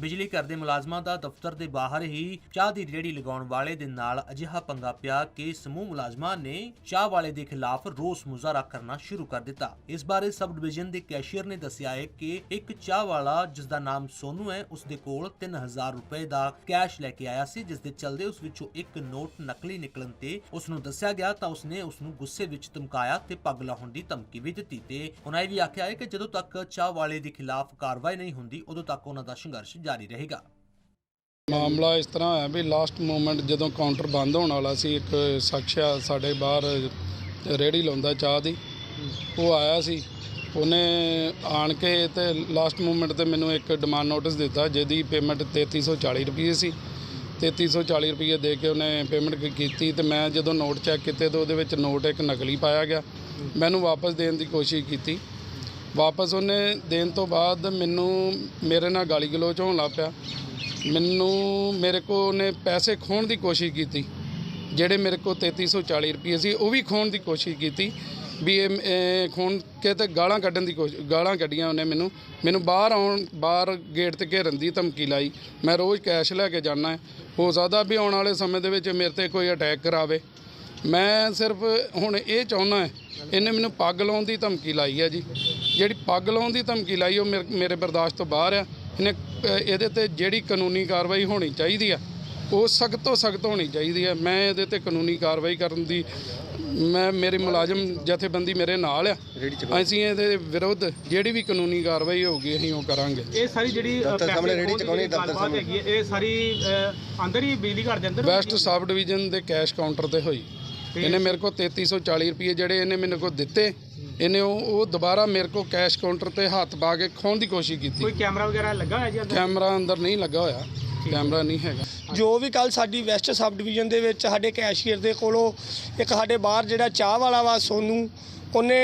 ਬਿਜਲੀ ਘਰ ਦੇ ਮੁਲਾਜ਼ਮਾਂ ਦਾ ਦਫ਼ਤਰ ਦੇ ਬਾਹਰ ਹੀ ਚਾਹ ਦੀ ਰੇਹੜੀ ਲਗਾਉਣ ਵਾਲੇ ਦੇ ਨਾਲ ਅਜਿਹਾ ਪੰਗਾ ਪਿਆ ਕਿ ਸਮੂਹ ਮੁਲਾਜ਼ਮਾਂ ਨੇ ਚਾਹ ਵਾਲੇ ਦੇ ਖਿਲਾਫ ਰੋਸ ਮੁਜ਼ਾਹਰਾ ਕਰਨਾ ਸ਼ੁਰੂ ਕਰ ਦਿੱਤਾ। ਇਸ ਬਾਰੇ ਸਬ ਡਿਵੀਜ਼ਨ ਦੇ ਕੈਸ਼ੀਅਰ ਨੇ ਦੱਸਿਆ ਹੈ ਕਿ ਇੱਕ ਚਾਹ ਵਾਲਾ ਜਿਸ ਦਾ ਨਾਮ ਸੋਨੂ ਹੈ, ਉਸ ਦੇ ਕੋਲ 3000 ਰੁਪਏ ਦਾ ਕੈਸ਼ ਲੈ ਕੇ ਆਇਆ ਸੀ, ਜਿਸ ਦੇ ਚਲਦੇ ਉਸ ਵਿੱਚੋਂ ਇੱਕ ਨੋਟ ਨਕਲੀ ਨਿਕਲਣ ਤੇ ਉਸ ਨੂੰ ਦੱਸਿਆ ਗਿਆ ਤਾਂ ਉਸਨੇ ਉਸ ਨੂੰ ਗੁੱਸੇ ਵਿੱਚ ਧਮਕਾਇਆ ਤੇ ਪੱਗ ਲਾਉਣ ਦੀ ਧਮਕੀ ਵੀ ਦਿੱਤੀ ਤੇ ਉਹਨਾਂ ਇਹ ਵੀ ਆਖਿਆ ਹੈ ਕਿ ਜਦੋਂ ਤੱਕ ਚਾਹ ਵਾਲੇ ਦੇ ਖਿਲਾਫ ਕਾਰਵਾਈ ਨਹੀਂ ਹੁੰਦੀ, ਉਦੋਂ ਤੱਕ ਉਹਨਾਂ ਦਾ ਸੰਘਰਸ਼ ਜਾਰੀ ਰਹੇਗਾ। ਮਾਮਲਾ ਇਸ ਤਰ੍ਹਾਂ ਹੋਇਆ ਵੀ ਲਾਸਟ ਮੂਮੈਂਟ ਜਦੋਂ ਕਾਊਂਟਰ ਬੰਦ ਹੋਣ ਵਾਲਾ ਸੀ, ਇੱਕ ਸ਼ਖਸ ਸਾਡੇ ਬਾਹਰ ਰੇੜੀ ਲਾਉਂਦਾ ਚਾਹ ਦੀ, ਉਹ ਆਇਆ ਸੀ। ਉਹਨੇ ਆਣ ਕੇ ਤੇ ਲਾਸਟ ਮੂਮੈਂਟ ਤੇ ਮੈਨੂੰ ਇੱਕ ਡਿਮਾਂਡ ਨੋਟਿਸ ਦਿੱਤਾ, ਜਿਹਦੀ ਪੇਮੈਂਟ 3340 ਰੁਪਏ ਸੀ। 3340 ਰੁਪਏ ਦੇ ਕੇ ਉਹਨੇ ਪੇਮੈਂਟ ਕੀਤੀ ਤੇ ਮੈਂ ਜਦੋਂ ਨੋਟ ਚੈੱਕ ਕੀਤੇ ਤਾਂ ਉਹਦੇ ਵਿੱਚ ਨੋਟ ਇੱਕ ਨਕਲੀ ਪਾਇਆ ਗਿਆ। ਮੈਨੂੰ ਵਾਪਸ ਦੇਣ ਦੀ ਕੋਸ਼ਿਸ਼ ਕੀਤੀ। ਵਾਪਸ ਉਹਨੇ ਦੇਣ ਤੋਂ ਬਾਅਦ ਮੈਨੂੰ ਮੇਰੇ ਨਾਲ ਗਾਲੀ ਗਲੋਚ ਹੋਣ ਲੱਗ ਪਿਆ। ਮੈਨੂੰ ਮੇਰੇ ਕੋ ਉਹਨੇ ਪੈਸੇ ਖੋਣ ਦੀ ਕੋਸ਼ਿਸ਼ ਕੀਤੀ, ਜਿਹੜੇ ਮੇਰੇ ਕੋ 3340 ਰੁਪਏ ਸੀ, ਉਹ ਵੀ ਖੋਣ ਦੀ ਕੋਸ਼ਿਸ਼ ਕੀਤੀ ਵੀ ਇਹ ਇਹ ਖੋਣ ਕੇ ਤੇ ਗਾਲਾਂ ਕੱਢਣ ਦੀ ਕੋਸ਼ਿਸ਼, ਗਾਲਾਂ ਕੱਢੀਆਂ ਉਹਨੇ ਮੈਨੂੰ। ਮੈਨੂੰ ਬਾਹਰ ਆਉਣ, ਬਾਹਰ ਗੇਟ ਤੇ ਘੇਰਨ ਦੀ ਧਮਕੀ ਲਾਈ, ਮੈਂ ਰੋਜ਼ ਕੈਸ਼ ਲੈ ਕੇ ਜਾਣਾ ਹੋ ਸਕਦਾ ਵੀ ਆਉਣ ਵਾਲੇ ਸਮੇਂ ਦੇ ਵਿੱਚ ਮੇਰੇ ਤੇ ਕੋਈ ਅਟੈਕ ਕਰਾਵੇ। ਮੈਂ ਸਿਰਫ ਹੁਣ ਇਹ ਚਾਹੁੰਦਾ ਹੈ ਇਹਨੇ ਮੈਨੂੰ ਪੱਗ ਲਾਉਣ ਦੀ ਧਮਕੀ ਲਾਈ ਹੈ ਜੀ। ਜਿਹੜੀ ਪੱਗ ਲਾਉਣ ਦੀ ਧਮਕੀ ਲਾਈ ਉਹ ਮੇਰੇ- ਮੇਰੇ ਬਰਦਾਸ਼ਤ ਤੋਂ ਬਾਹਰ ਆ। ਇਹਨੇ ਇਹਦੇ ਤੇ ਜਿਹੜੀ ਕਾਨੂੰਨੀ ਕਾਰਵਾਈ ਹੋਣੀ ਚਾਹੀਦੀ ਆ ਉਹ ਸਖਤ ਤੋਂ ਸਖਤ ਹੋਣੀ ਚਾਹੀਦੀ ਹੈ ਮੈਂ ਇਹਦੇ ਤੇ ਕਾਨੂੰਨੀ ਕਾਰਵਾਈ ਕਰਨ ਦੀ ਮੈਂ ਮੇਰੇ ਮੁਲਾਜ਼ਮ ਜਥੇਬੰਦੀ ਮੇਰੇ ਨਾਲ ਆ। ਅਸੀਂ ਇਹਦੇ ਵਿਰੁੱਧ ਜਿਹੜੀ ਵੀ ਕਾਨੂੰਨੀ ਕਾਰਵਾਈ ਹੋਊਗੀ ਅਸੀਂ ਉਹ ਕਰਾਂਗੇ। ਇਹ ਸਾਰੀ ਜਿਹੜੀ ਸਾਹਮਣੇ ਦੀ ਚੁਕਾਉਣੀ, ਦਫ਼ਤਰ ਸਾਹਮਣੇ। ਇਹ ਸਾਰੀ ਅੰਦਰ ਹੀ ਬਿਜਲੀ ਘਰ ਦੇ ਅੰਦਰ ਵੈਸਟ? ਸਬ ਡਿਵੀਜ਼ਨ ਦੇ ਕੈਸ਼ ਕਾਊਂਟਰ ਤੇ ਹੋਈ। ਇਹਨੇ ਮੇਰੇ ਕੋਲ 3340 ਰੁਪਏ ਜਿਹੜੇ ਇਹਨੇ ਮੈਨੂੰ ਕੋਲ ਦਿੱਤੇ ਇਹਨੇ ਉਹ ਉਹ ਦੁਬਾਰਾ ਮੇਰੇ ਕੋਲ ਕੈਸ਼ ਕਾਊਂਟਰ ਤੇ ਹੱਥ ਪਾ ਕੇ ਖੋਹਣ ਦੀ ਕੋਸ਼ਿਸ਼ ਕੀਤੀ। ਕੋਈ ਕੈਮਰਾ ਵਗੈਰਾ ਲੱਗਾ ਹੋਇਆ ਜੀ ਅੰਦਰ? ਕੈਮਰਾ ਅੰਦਰ ਨਹੀਂ ਲੱਗਾ ਹੋਇਆ ਕੈਮਰਾ ਨਹੀਂ ਹੈਗਾ। ਜੋ ਵੀ ਕੱਲ ਸਾਡੀ ਵੈਸਟ ਸਬ ਡਿਵੀਜ਼ਨ ਦੇ ਵਿੱਚ ਸਾਡੇ ਕੈਸ਼ੀਅਰ ਦੇ ਕੋਲੋਂ ਇੱਕ ਸਾਡੇ ਬਾਹਰ ਜਿਹੜਾ ਚਾਹ ਵਾਲਾ ਵਾ ਸੋਨੂ ਉਹਨੇ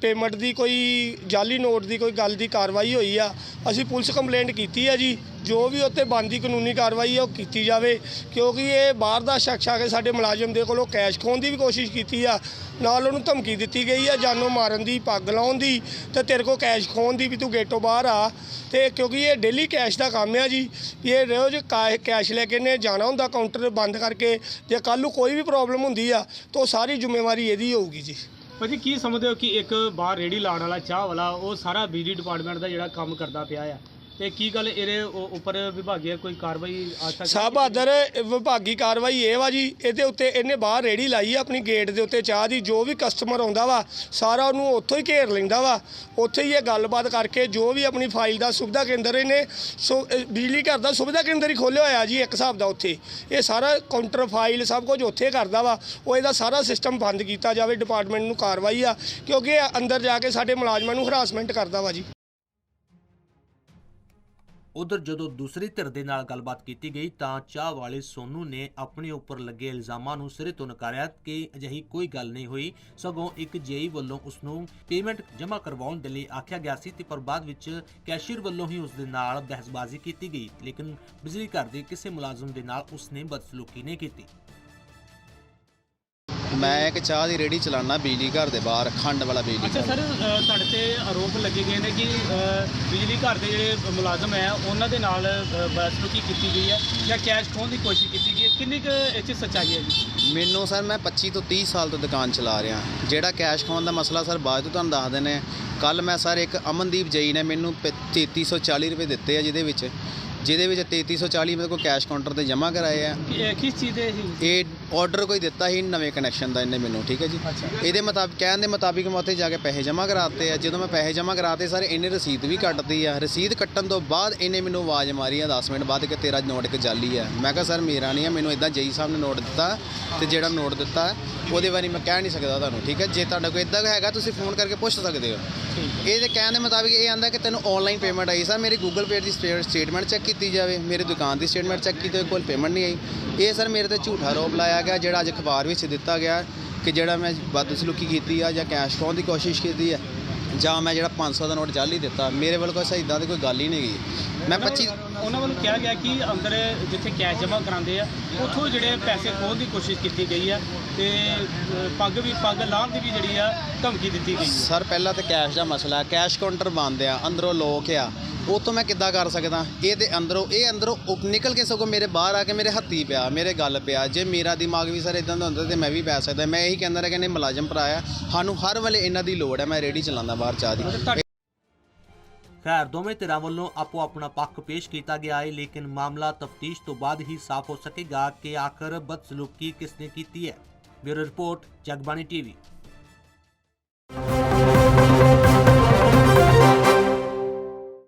ਪੇਮੈਂਟ ਦੀ ਕੋਈ ਜਾਲੀ ਨੋਟ ਦੀ ਕੋਈ ਗੱਲ ਦੀ ਕਾਰਵਾਈ ਹੋਈ ਆ। ਅਸੀਂ ਪੁਲਿਸ ਕੰਪਲੇਂਟ ਕੀਤੀ ਆ ਜੀ। ਜੋ ਵੀ ਉੱਤੇ ਬਣਦੀ ਕਾਨੂੰਨੀ ਕਾਰਵਾਈ ਆ, ਉਹ ਕੀਤੀ ਜਾਵੇ। ਕਿਉਂਕਿ ਇਹ ਬਾਹਰ ਦਾ ਸ਼ਖਸ ਆ ਕੇ ਸਾਡੇ ਮੁਲਾਜ਼ਮ ਦੇ ਕੋਲੋਂ ਕੈਸ਼ ਖੋਣ ਦੀ ਵੀ ਕੋਸ਼ਿਸ਼ ਕੀਤੀ ਆ। ਨਾਲ ਉਹਨੂੰ ਧਮਕੀ ਦਿੱਤੀ ਗਈ ਆ, ਜਾਨੋਂ ਮਾਰਨ ਦੀ, ਪੱਗ ਲਾਉਣ ਦੀ ਤੇ ਤੇਰੇ ਕੋਲ ਕੈਸ਼ ਖੋਣ ਦੀ ਵੀ ਤੂੰ ਗੇਟੋਂ ਬਾਹਰ ਆ। ਤੇ ਕਿਉਂਕਿ ਇਹ ਡੇਲੀ ਕੈਸ਼ ਦਾ ਕੰਮ ਆ ਜੀ। ਵੀ ਇਹ ਰੋਜ਼ ਕਾ- ਕੈਸ਼ ਲੈ ਕੇ ਨੇ ਜਾਣਾ ਹੁੰਦਾ ਕਾਊਂਟਰ ਬੰਦ ਕਰਕੇ। ਜੇ ਕੱਲ੍ਹ ਨੂੰ ਕੋਈ ਵੀ ਪ੍ਰੋਬਲਮ ਹੁੰਦੀ ਆ, ਤਾਂ ਉਹ ਸਾਰੀ ਜ਼ਿੰਮੇਵਾਰੀ ਇਹਦੀ ਹੋਊਗੀ ਜੀ। ਭਾਜੀ, ਕੀ ਸਮਝਦੇ ਹੋ ਕਿ ਇੱਕ ਬਾਹਰ ਰੇੜੀ ਲਾਉਣ ਵਾਲਾ ਚਾਹ ਵਾਲਾ ਉਹ ਸਾਰਾ ਬਿਜਲੀ ਡਿਪਾਰਟਮੈਂਟ ਦਾ ਜਿਹੜਾ ਕੰਮ ਕਰਦਾ ਪਿਆ ਆ? ਤੇ ਕੀ ਗੱਲ ਇਹਦੇ ਉ- ਉੱਪਰ ਵਿਭਾਗੀ ਕੋਈ ਕਾਰਵਾਈ ਅੱਜ ਤੱਕ ਸਾਹਿਬ ਬਹਾਦਰ ਵਿਭਾਗੀ ਕਾਰਵਾਈ ਇਹ ਵਾ ਜੀ, ਇਹਦੇ ਉੱਤੇ ਇਹਨੇ ਬਾਹਰ ਰੇੜੀ ਲਾਈ ਆ ਆਪਣੀ ਗੇਟ ਦੇ ਉੱਤੇ ਚਾਹ ਦੀ, ਜੋ ਵੀ ਕਸਟਮਰ ਆਉਂਦਾ ਵਾ, ਸਾਰਾ ਉਹਨੂੰ ਉੱਥੋਂ ਹੀ ਘੇਰ ਲੈਂਦਾ ਵਾ। ਉੱਥੇ ਹੀ ਇਹ ਗੱਲਬਾਤ ਕਰਕੇ ਜੋ ਵੀ ਆਪਣੀ ਫਾਈਲ ਦਾ ਸੁਵਿਧਾ ਕੇਂਦਰ ਇਹਨੇ ਸੋ ਅਹ ਬਿਜਲੀ ਘਰ ਦਾ ਸੁਵਿਧਾ ਕੇਂਦਰ ਹੀ ਖੋਲ੍ਹਿਆ ਹੋਇਆ ਜੀ, ਇੱਕ ਹਿਸਾਬ ਦਾ ਉੱਥੇ। ਇਹ ਸਾਰਾ ਕਾਊਂਟਰ ਫਾਈਲ ਸਭ ਕੁਝ ਉੱਥੇ ਕਰਦਾ ਵਾ। ਉਹ ਇਹਦਾ ਸਾਰਾ ਸਿਸਟਮ ਬੰਦ ਕੀਤਾ ਜਾਵੇ ਡਿਪਾਰਟਮੈਂਟ ਨੂੰ ਕਾਰਵਾਈ ਆ, ਕਿਉਂਕਿ ਇਹ ਅੰਦਰ ਜਾ ਕੇ ਸਾਡੇ ਮੁਲਾਜ਼ਮਾਂ ਨੂੰ ਹਰਾਸਮੈਂਟ ਕਰਦਾ ਵਾ ਜੀ। ਉਧਰ ਜਦੋਂ ਦੂਸਰੀ ਧਿਰ ਦੇ ਨਾਲ ਗੱਲਬਾਤ ਕੀਤੀ ਗਈ ਤਾਂ ਚਾਹ ਵਾਲੇ ਸੋਨੂ ਨੇ ਆਪਣੇ ਉੱਪਰ ਲੱਗੇ ਇਲਜ਼ਾਮਾਂ ਨੂੰ ਸਿਰੇ ਤੋਂ ਨਕਾਰਿਆ ਕਿ ਅਜਿਹੀ ਕੋਈ ਗੱਲ ਨਹੀਂ ਹੋਈ। ਸਗੋਂ ਇੱਕ ਜੇਈ ਵੱਲੋਂ ਉਸ ਨੂੰ ਪੇਮੈਂਟ ਜਮ੍ਹਾਂ ਕਰਵਾਉਣ ਦੇ ਲਈ ਆਖਿਆ ਗਿਆ ਸੀ ਤੇ ਪਰ ਬਾਅਦ ਵਿੱਚ ਕੈਸ਼ੀਅਰ ਵੱਲੋਂ ਹੀ ਉਸ ਦੇ ਨਾਲ ਬਹਿਸਬਾਜ਼ੀ ਕੀਤੀ ਗਈ। ਲੇਕਿਨ ਬਿਜਲੀ ਘਰ ਦੇ ਕਿਸੇ ਮੁਲਾਜ਼ਮ ਦੇ ਨਾਲ ਉਸ ਨੇ ਬਦਸਲੂਕੀ ਨਹੀਂ ਕੀਤੀ। ਮੈਂ ਇੱਕ ਚਾਹ ਦੀ ਰੇੜੀ ਚਲਾਉਣਾ ਬਿਜਲੀ ਘਰ ਦੇ ਬਾਹਰ ਖੰਡ ਵਾਲਾ ਬਿਜਲੀ ਅੱਛਾ ਘਰ। ਸਰ ਅ, ਤੁਹਾਡੇ ਤੇ ਆਰੋਪ ਲੱਗੇ ਗਏ ਨੇ ਕਿ ਅ, ਬਿਜਲੀ ਘਰ ਦੇ ਜਿਹੜੇ ਮੁਲਾਜ਼ਮ ਹੈ ਉਹਨਾਂ ਦੇ ਨਾਲ ਬਦਸਲੂਕੀ ਕੀਤੀ ਗਈ ਹੈ ਜਾਂ ਕੈਸ਼ ਖੋਹਣ ਦੀ ਕੋਸ਼ਿਸ਼ ਕੀਤੀ ਗਈ ਹੈ? ਕਿੰਨੀ ਕੁ ਇਹ 'ਚ ਸੱਚਾਈ ਹੈ ਜੀ? ਮੈਨੂੰ ਸਰ ਮੈਂ 25 ਤੋਂ 30 ਸਾਲ ਤੋਂ ਦੁਕਾਨ ਚਲਾ ਰਿਹਾ। ਜਿਹੜਾ ਕੈਸ਼ ਖਾਣ ਦਾ ਮਸਲਾ ਸਰ ਬਾਅਦ ਚ ਤੁਹਾਨੂੰ ਦੱਸ ਦਿੰਦੇ ਕੱਲ ਮੈਂ ਸਰ ਇੱਕ ਅਮਨਦੀਪ ਜਈ ਨੇ ਮੈਨੂੰ ਪ- 3340 ਰੁਪਏ ਦਿੱਤੇ ਆ ਜਿਹਦੇ ਵਿੱਚ। ਜਿਹਦੇ ਵਿੱਚ 3340 ਮੇਰੇ ਕੋਲ ਕੈਸ਼ ਕਾਊਂਟਰ ਤੇ ਜਮ੍ਹਾਂ ਕਰਾਏ ਆ। ਕਿ- ਇਹ ਕਿਸ ਚੀਜ਼ ਦੇ ਸੀ? ਇਹ ਆਰਡਰ ਕੋਈ ਦਿੱਤਾ ਸੀ ਨਵੇਂ ਕਨੈਕਸ਼ਨ ਦਾ ਇਹਨੇ ਮੈਨੂੰ ਠੀਕ ਹੈ ਜੀ? ਇਹਦੇ ਮੁਤਾਬਿਕ ਕਹਿਣ ਦੇ ਮੁਤਾਬਿਕ ਮੈਂ ਉੱਥੇ ਜਾ ਕੇ ਪੈਸੇ ਜਮ੍ਹਾਂ ਕਰਾਤੇ ਆ। ਜਦੋਂ ਮੈਂ ਪੈਸੇ ਜਮ੍ਹਾਂ ਕਰਾਤੇ ਸਰ ਇਹਨੇ ਰਸੀਦ ਵੀ ਕੱਟਦੀ ਆ। ਰਸੀਦ ਕੱਟਣ ਤੋਂ ਬਾਅਦ ਇਹਨੇ ਮੈਨੂੰ ਆਵਾਜ਼ ਮਾਰੀ ਆ 10 ਮਿੰਟ ਬਾਅਦ ਕਿ ਤੇਰਾ ਨੋਟ ਇੱਕ ਜਾਲੀ ਆ। ਮੈਂ ਕਿਹਾ ਸਰ ਮੇਰਾ ਨਹੀਂ ਆ ਮੈਨੂੰ ਇਦਾਂ ਜਈ ਸਾਹਿਬ ਨੇ ਨੋਟ ਦਿੱਤਾ ਤੇ ਜਿਹੜਾ ਨੋਟ ਦਿੱਤਾ ਉਹਦੇ ਬਾਰੇ ਮੈਂ ਕਹਿ ਨਹੀਂ ਸਕਦਾ ਤੁਹਾਨੂੰ ਠੀਕ ਹੈ? ਜੇ ਤੁਹਾਡਾ ਕੋਈ ਇਦਾਂ ਹੈਗਾ ਤੁਸੀਂ ਫੋਨ ਕਰਕੇ ਪੁੱਛ ਸਕਦੇ ਹੋ। ਇਹਦੇ ਕਹਿਣ ਦੇ ਮੁਤਾਬਿਕ ਇਹ ਆਂਦਾ ਕਿ ਤੈਨੂੰ ਆਨਲਾਈਨ ਪੇਮੈਂਟ ਆਈ। ਸਰ ਮੇਰੀ ਗੂਗਲ ਪੇ ਦੀ ਸਟੇਟਮੈਂਟ ਚੈੱਕ ਕੀਤੀ ਜਾਵੇ। ਮੇਰੇ ਦੁਕਾਨ ਦੀ ਸਟੇਟਮੈਂਟ ਚੈੱਕ ਕੀਤੀ ਕੋਈ ਪੇਮੈਂਟ ਨਹੀਂ ਆਈ। ਇਹ ਸਰ ਮੇਰੇ ਤੇ ਝੂਠਾ ਆਰੋਪ ਲਾਇਆ ਗਿਆ ਜਿਹੜਾ ਅੱਜ ਅਖਬਾਰ ਵਿੱਚ ਦਿੱਤਾ ਗਿਆ ਕਿ ਜਿਹੜਾ ਮੈਂ ਬਦਸਲੂਕੀ ਕੀਤੀ ਆ ਜਾਂ ਕੈਸ਼ ਖੋਹਣ ਦੀ ਕੋਸ਼ਿਸ਼ ਕੀਤੀ ਆ ਜਾਂ ਮੈਂ ਜਿਹੜਾ 500 ਦਾ ਨੋਟ ਜਾਲੀ ਦਿੱਤਾ ਮੇਰੇ ਵੱਲ ਕੋਈ ਸਹੀ ਇਦਾਂ ਦੀ ਕੋਈ ਗੱਲ ਹੀ ਨਹੀਂ ਗਈ ਮੈਂ 25 ਉਹਨਾਂ ਵੱਲੋਂ ਕਿਹਾ ਗਿਆ ਕਿ ਅੰਦਰ ਜਿੱਥੇ ਕੈਸ਼ ਜਮ੍ਹਾਂ ਕਰਾਉਂਦੇ ਆ ਉੱਥੋਂ ਜਿਹੜੇ ਪੈਸੇ ਖੋਹਣ ਦੀ ਕੋਸ਼ਿਸ਼ ਕੀਤੀ ਗਈ ਆ ਤੇ ਪੱਗ ਵੀ ਪੱਗ ਲਾਹਣ ਦੀ ਵੀ ਜਿਹੜੀ ਆ ਧਮਕੀ ਦਿੱਤੀ ਗਈ ਸਰ ਪਹਿਲਾਂ ਤਾਂ ਕੈਸ਼ ਦਾ ਮਸਲਾ ਕੈਸ਼ ਕਾਊਂਟਰ ਬੰਦ ਆ ਅੰਦਰੋਂ ਲੋਕ ਆ। ਉਹ ਤੋਂ ਮੈਂ ਕਿੱਦਾਂ ਕਰ ਸਕਦਾ? ਇਹ ਤੇ ਅੰਦਰੋਂ, ਇਹ ਅੰਦਰੋਂ ਉਪ- ਨਿਕਲ ਕੇ ਸਗੋਂ ਮੇਰੇ ਬਾਹਰ ਆ ਕੇ ਮੇਰੇ ਹੱਥੀ ਪਿਆ, ਮੇਰੇ ਗੱਲ ਪਿਆ। ਜੇ ਮੇਰਾ ਦਿਮਾਗ ਵੀ ਸਰ ਇਦਾਂ ਦਾ ਹੁੰਦਾ ਤੇ ਮੈਂ ਵੀ ਪੈ ਸਕਦਾ। ਮੈਂ ਇਹੀ ਕਹਿੰਦਾ ਰਿਹਾ ਕਿ ਇਹਨੇ ਮੁਲਾਜ਼ਮ ਭਰਾ ਆ। ਸਾਨੂੰ ਹਰ ਵੇਲੇ ਇਹਨਾਂ ਦੀ ਲੋੜ ਹੈ ਮੈਂ ਰੇੜੀ ਚਲਾਉਂਦਾ ਬਾਹਰ ਚਾਹ ਦੀ। ਖੈਰ, ਦੋਵੇਂ ਧਿਰਾਂ ਵੱਲੋਂ ਆਪੋ ਆਪਣਾ ਪੱਖ ਪੇਸ਼ ਕੀਤਾ ਗਿਆ ਹੈ ਲੇਕਿਨ ਮਾਮਲਾ ਤਫਤੀਸ਼ ਤੋਂ ਬਾਅਦ ਹੀ ਸਾਫ਼ ਹੋ ਸਕੇਗਾ ਕਿ ਆਖਰ ਬਦਸਲੂਕੀ ਕਿਸ ਨੇ ਕੀਤੀ ਹੈ ਬਿਊਰੋ ਰਿਪੋਰਟ, ਜਗਬਾਣੀ ਟੀਵੀ।